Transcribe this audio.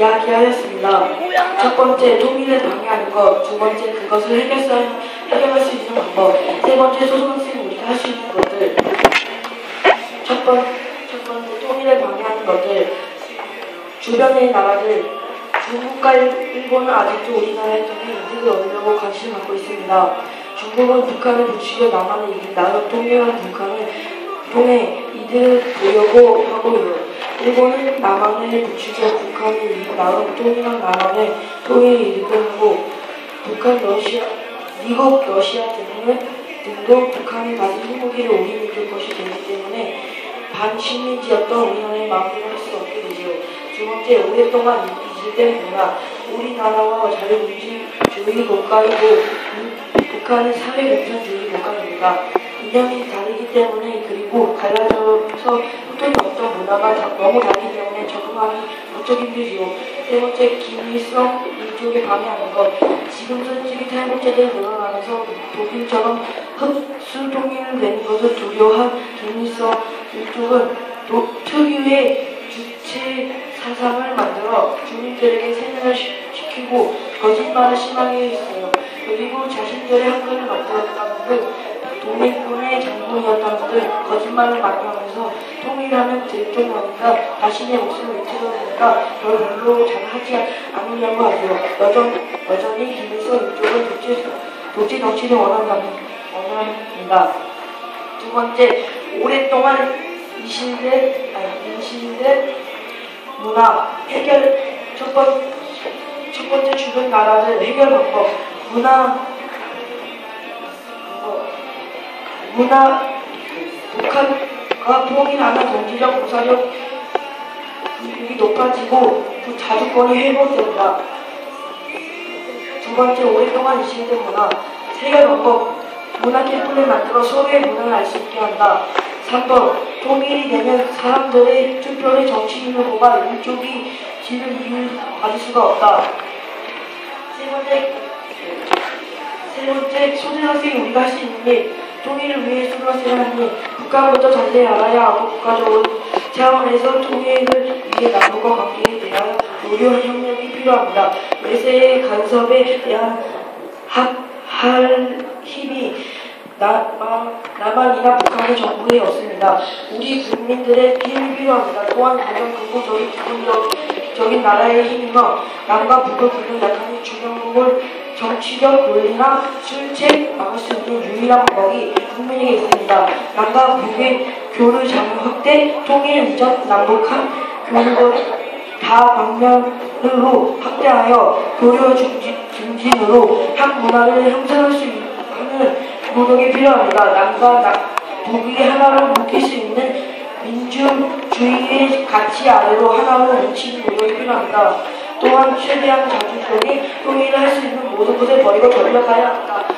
이야기하였습니다. 첫 번째, 통일을 방해하는 것. 두 번째, 그것을 해결할, 수 있는 방법. 세 번째, 소소학생 우리가 할 수 있는 것들. 첫, 번, 첫 번째, 통일을 방해하는 것들. 주변의 나라들, 중국과 일본은 아직도 우리나라의 통일 이득을 얻으려고 관심을 갖고 있습니다. 중국은 북한을 부추겨 남한을 이긴 나라 통일한 북한을 통해 이득을 보려고 하고요. 일본은 남한을 부추겨 북한을 이긴 나라 통일한 남한을 통일 하고 북한, 러시아, 미국, 러시아 등은 등도 북한이 가진 우리 믿을 것이 되기 때문에 반식민지였던 우리나라의 마음대로 할수 없게 되지요. 두 번째, 오랫동안 이질된 문화. 우리나라와 자유민주주의 국가이고 북한은 사회공산주의 국가입니다. 이념이 다르기 때문에 그리고 갈라져서 흡족이 없던 문화가 다- 너무 다르기 때문에 적응하기 무척 힘들지요. 세 번째, 김일성 일족에 방해하는 것. 지금 솔직히 탈북자들이 늘어나면서 독일처럼 흡수 통일을 내는 것을 두려워한 일족은 도- 특유의 주체 사상을 만들어 주민들에게 시- 시키고 거짓말을 심하게 했어요. 그리고 자신들의 한글을 만들었다는 등 독립군의 장군이었다는 등 거짓말을 많이 하면서 통일하는 대통령이니까 자신의 목숨을 위태로우니까 별 별로 잘 하지 않으려고 하죠. 여전, 여전히 김일성 이쪽은 독재, 독재 정치를 원한다는, 원합니다. 두 번째, 오랫동안 이신된, 아니, 인신된 문화 해결 첫, 번, 첫 번째 주변 나라를 해결 방법 문화 문화 북한과 통일하는 정치적 군사력 이 높아지고 그 자주권이 회복된다. 두 번째 오랫동안 이식된 문화 세계 방법 문화 캠프를 만들어 서로의 문화를 알 수 있게 한다. 3번 통일이 되면 사람들의 투표를 정치인을 뽑아 일족이 지는 이유를 가질 수가 없다. 세 번째 세 번째 초등학생이 우리가 할 수 있는 일 통일을 위해 일 북한부터 자세히 알아야 하고 국가적으로 차원에서 통일을 위해 남북과 관계에 대한 노력 협력이 필요합니다. 외세의 간섭에 대한 합, 할 힘이 남한, 남한이나 북한의 정부에 없습니다. 우리 국민들의 힘이 필요합니다. 또한 가장 근본적인 기본적인 나라의 힘이며 남과 북을 균형 약하는 주변국을 정치적 논리나 실책 막을 수 있는 유일한 방법이 국민에게 있습니다. 남과 북의 교류 자유 확대, 통일 이전 남북한 교류를 다 방면으로 확대하여 교류 중진, 중진으로 한 문화를 형성할 수 있는 노력이 필요합니다. 남과 남, 북이 하나로 묶일 수 있는 민주주의의 가치 아래로 하나로 뭉치는 노력이 필요합니다. 또한 최대한 자주적인 통일을 할수 있는 모든 것을 버리고 전력하여야 합니다.